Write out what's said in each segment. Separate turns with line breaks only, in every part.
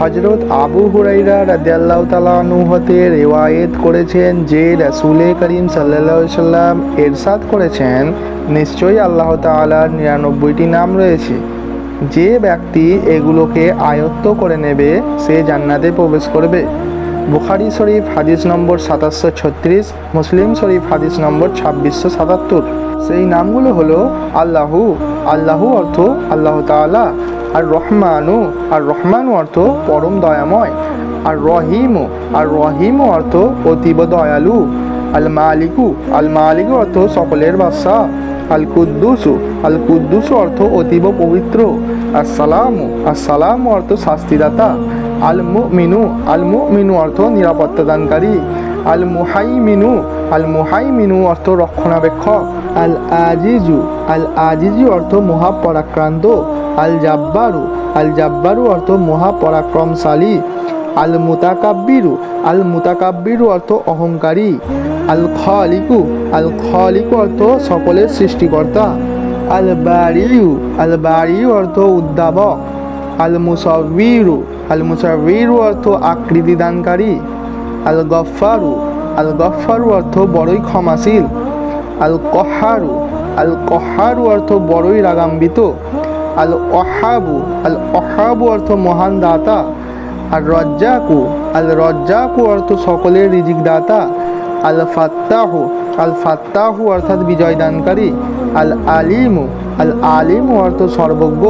হজরত আবু হুরাইরা রাদিয়াল্লাহু তাআলা আনহু হতে রেওয়ায়েত করেছেন যে রাসূলে করিম আলাইহি সাল্লাম এরশাদ করেছেন, নিশ্চয়ই আল্লাহ তাআলার নিরানব্বইটি নাম রয়েছে। যে ব্যক্তি এগুলোকে আয়ত্ত করে নেবে, সে জান্নাতে প্রবেশ করবে। বুখারি শরীফ হাদিস নম্বর সাতাশশো ছত্রিশ, মুসলিম শরীফ হাদিস নম্বর ছাব্বিশশো সাতাত্তর। সেই নামগুলো হলো আল্লাহু আল্লাহু অর্থ আল্লাহ তাআলা। আর রহমানু আর রহমানু অর্থ পরম দয়াময়, আর রহিমু আর রহিমু অর্থ অতীব দয়ালু, আল মালিকু আল মালিকু অর্থ সকলের বাদশা, আল কুদ্দুসু আল কুদ্দুসু অর্থ অতীব পবিত্র আসসালামু আসসালামু অর্থ শাস্তিদাতা, আল মুমিনু আল মুমিনু অর্থ নিরাপত্তা দানকারী, আল মুহাইমিনু আল মুহাইমিনু অর্থ রক্ষণাবেক্ষক, আল আজিজু আল আজিজু অর্থ মহাপরাক্রান্ত আল জাব্বারু আল জাব্বারু অর্থ মহাপরাক্রমশালী। আল মুতাকাব্বিরু আল মুতাকাব্বিরু অর্থ অহংকারী। আল খালিকু আল খালিকু অর্থ সকলের সৃষ্টিকর্তা। আল বারিউ আল বারিউ অর্থ উদ্দাবক আল মুসাবিরু আল মুসাবিরু অর্থ আকৃতি দানকারী আল গফফারু আল গফফারু অর্থ বড়ই ক্ষমাশীল। আল কহারু আল কহারু অর্থ বড়ই রাগাম্বিত। আল অহাবু আল অহাবু অর্থ মহান দাতা আর রজ্জাকু আল রজ্জাকু অর্থ সকলের রিজিক দাতা আল ফাত্তাহু আল ফাত্তাহু অর্থাৎ বিজয় দানকারী আল আলিমু আল আলিমু অর্থ সর্বজ্ঞ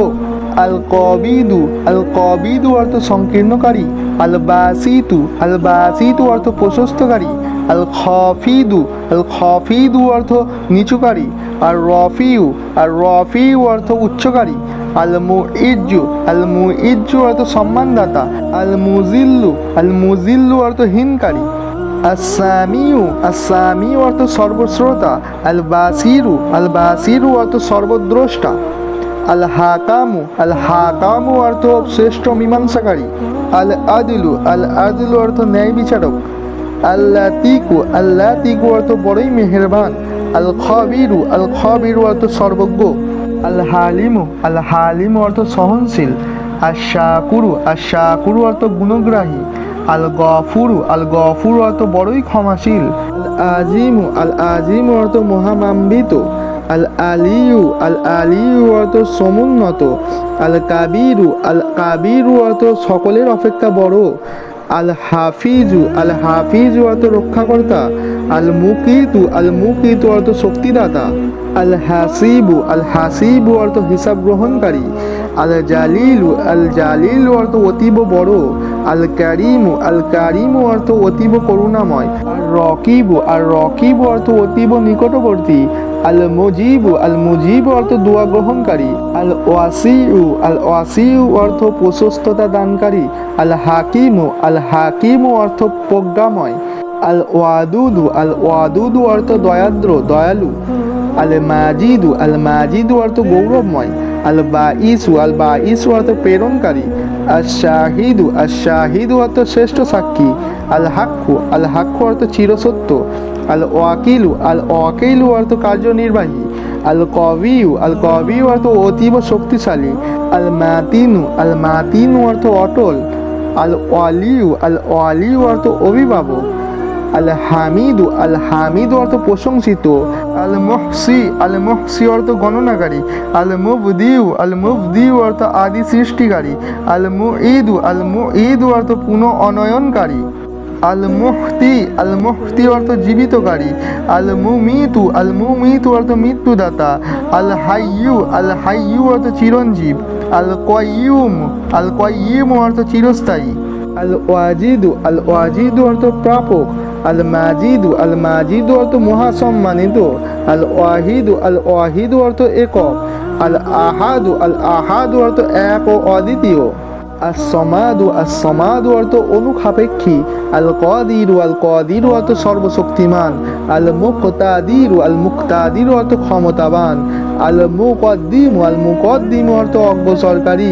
আল কবিদু আল কবিদু অর্থ সংকীর্ণকারী আল বাসিতু আল বাসিতু অর্থ প্রশস্তকারী আল খফিদু আল খফিদু অর্থ নিচুকারী আর রফিউ আর রফিউ অর্থ উচ্চকারী আল মুইজ্জু আল মুইজ্জু অর্থ সম্মানদাতা আল মুজিল্লু আল মুজিল্লু অর্থ হীনকারী। আসামিউ আসামিউ অর্থ সর্বশ্রোতা আল বাসিরু আল বাসিরু অর্থ সর্বদ্রষ্টা। আল হাকামু আল হাকামু অর্থ শ্রেষ্ঠ মীমাংসাকারী। আল আদিলু আল আদিলু অর্থ ন্যায় বিচারক। আল্লাহ তিকু আল্লাহ তিকু অর্থ বড়ই মেহেরবান। আল খবিরু আল খবিরু অর্থ সর্বজ্ঞ। আল হালিমু আল হালিমু অর্থ সহনশীল আর শাকুরু আর শাকুরু অর্থ গুণগ্রাহী আল গফুরু আল গফুরু অর্থ বড়ই ক্ষমাশীল আল আজিমু আল আজিমু অর্থ মহামাম্বিত আল আলিউ আল আলিউ অর্থ সমুন্নত আল কাবিরু আল কাবিরু অর্থ সকলের অপেক্ষা বড় আল হাফিজু আল হাফিজু অর্থ রক্ষাকর্তা আল মুকিতু আল মুকিতু অর্থ শক্তিদাতা আল হাসিবু আল হাসিবু অর্থ হিসাব গ্রহণকারী আল জালিলু আল জালিলু অর্থ অতীব বড় আল কারিমু আল কারিমু অর্থ অতীব করুণাময় আর রকিবু আর রকিবু অর্থ অতীব নিকটবর্তী আল মুজিবু আল মুজিব অর্থ দোয়া গ্রহণকারী আল ওয়াসিউ আল ওয়াসিউ অর্থ প্রশস্ততা দানকারী আল হাকিমু আল হাকিমু অর্থ প্রজ্ঞাময় আল ওয়াদুদু আল ওয়াদুদু অর্থ দয়াদ্র, দয়ালু আল মাজিদু আল মাজিদু অর্থ গৌরবময় আল বাঈসু আল বাঈসু অর্থ প্রেরণকারী আর শাহিদু আর শাহিদু অর্থ শ্রেষ্ঠ সাক্ষী আল হাক্কু আল হাক্কু অর্থ চিরসত্য আল ওয়াকিলু আল ওয়াকিলু অর্থ কার্যনির্বাহী আল কবিউ আল কবিউ অর্থ অতীব শক্তিশালী আল মাতিনু আল মাতিনু অর্থ অটল আল ওয়ালিউ আল ওয়ালিউ অর্থ অভিভাবক আল হামিদু আল হামিদু অর্থ প্রশংসিত আল মুহসি আল মুহসি অর্থ গণনাকারী আল মুবদিউ আল মুবদিউ অর্থ আদি সৃষ্টিকারী আল মুঈদু আল মুঈদু অর্থ পুনঃ অনয়নকারী আল মুহতি আল মুহতি অর্থ জীবিতকারী আল মুমিতু আল মুমিতু অর্থ মৃত্যুদাতা আল হাইয়ু আল হাইয়ু অর্থ চিরঞ্জীব আল কয়ুম আল কয়ুম অর্থ চিরস্থায়ী আল ওয়াজিদু আল ওয়াজিদু অর্থ প্রাপক আল মাজিদু আল মাজিদু অর্থ মহাসম্মানিত আল ওয়াহিদু আল ওয়াহিদু অর্থ একক আল আহাদু আল আহাদু অর্থ এক ও অদ্বিতীয় আসমাদু আসমাদু অর্থ অনুখাপেক্ষী আল কদিরু আল কদিরু অর্থ সর্বশক্তিমান আল মুক্তাদিরু আল মুক্তাদিরু অর্থ ক্ষমতাবান আল মুকদ্দিমু আল মুকদ্দিমু অর্থ অগ্রসরকারী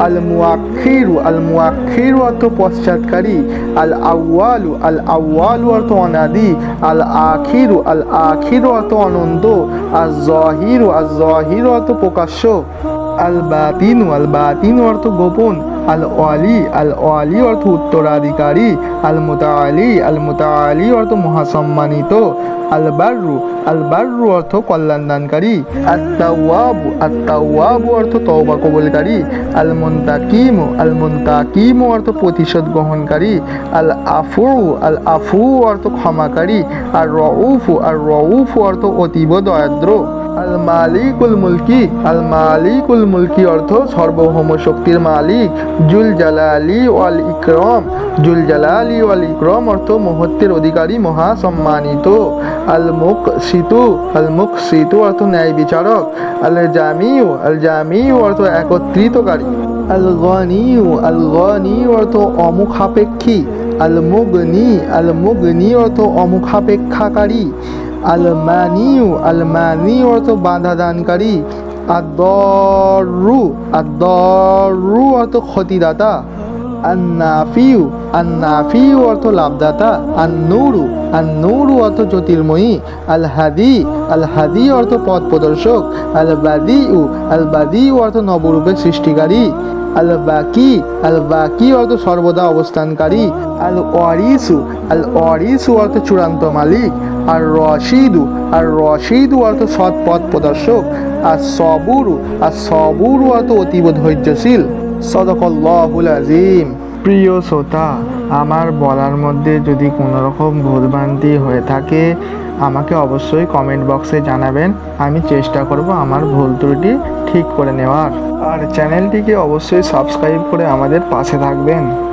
আল মুআখিরু আল মুআখিরু অর্থ পশ্চাৎকারী আল আউয়ালু আল আউয়ালু অর্থ অনাদি আল আখিরু আল আখিরু অর্থ অনন্ত আল জহিরু আল জহিরু অর্থ প্রকাশ্য আল বাতিনু আল বাতিনু অর্থ গোপন আল ওয়ালি আল ওয়ালি অর্থ উত্তরাধিকারী আল মুতাআলি আল মুতাআলি অর্থ মহাসম্মানিত আল বাররু আল বাররু অর্থ কল্যাণদানকারী, আত্তাওয়াবু আত্তাওয়াবু অর্থ তওবা কবুলকারী আল মুনতাকিমু আল মুনতাকিমু অর্থ প্রতিশোধ গ্রহণকারী আল আফু আল আফু অর্থ ক্ষমাকারী আর রউফু আর রউফু অর্থ অতীব দয়াদ্র। আল মালিকুল মুলকি আল মালিকুল মুলকি অর্থ সার্বভৌম শক্তির মালিক। জুল জালালি ওয়াল ইকরম, জুল জালালি ওয়াল ইকরম অর্থ মহত্বের অধিকারী মহা সম্মানিত আল মুক সিতু আল মুক সিতু অর্থ ন্যায় বিচারক। আল জামিউ আল জামিউ অর্থ একত্রিতকারী। আল গনিউ আল গনিউ অর্থ অমুখাপেক্ষী। আল মুগনি আল মুগনি অর্থ অমুখাপেক্ষাকারী। আল মানিউ আল মানি অর্থ বাধা দানকারী আদরু আদরু অর্থ ক্ষতিদাতা। আন্নাফিউ আন্নাফিউ অর্থ লাভদাতা, আন্নুরু আন্নুরু অর্থ জ্যোতির্ময়ী আল হাদি আল হাদি অর্থ পথ প্রদর্শক আল বাদিউ আল বাদিউ অর্থ নবরূপের সৃষ্টিকারী আল বাকি আল বাকি অর্থ সর্বদা অবস্থানকারী আল ওয়ারিসু আল ওয়ারিসু অর্থ চূড়ান্ত মালিক আর রশিদু আর রশিদু অর্থ সৎ পথ প্রদর্শক আর সবুরু আর সবুরু অর্থ অতীব ধৈর্যশীল। সদকল্লাহুল আজিম প্রিয় শ্রোতা, আমার বলার মধ্যে যদি কোনো রকম ভুলভ্রান্তি হয়ে থাকে, আমাকে অবশ্যই কমেন্ট বক্সে জানাবেন। আমি চেষ্টা করব আমার ভুল ত্রুটি ঠিক করে নেওয়ার। আর চ্যানেলটিকে অবশ্যই সাবস্ক্রাইব করে আমাদের পাশে থাকবেন।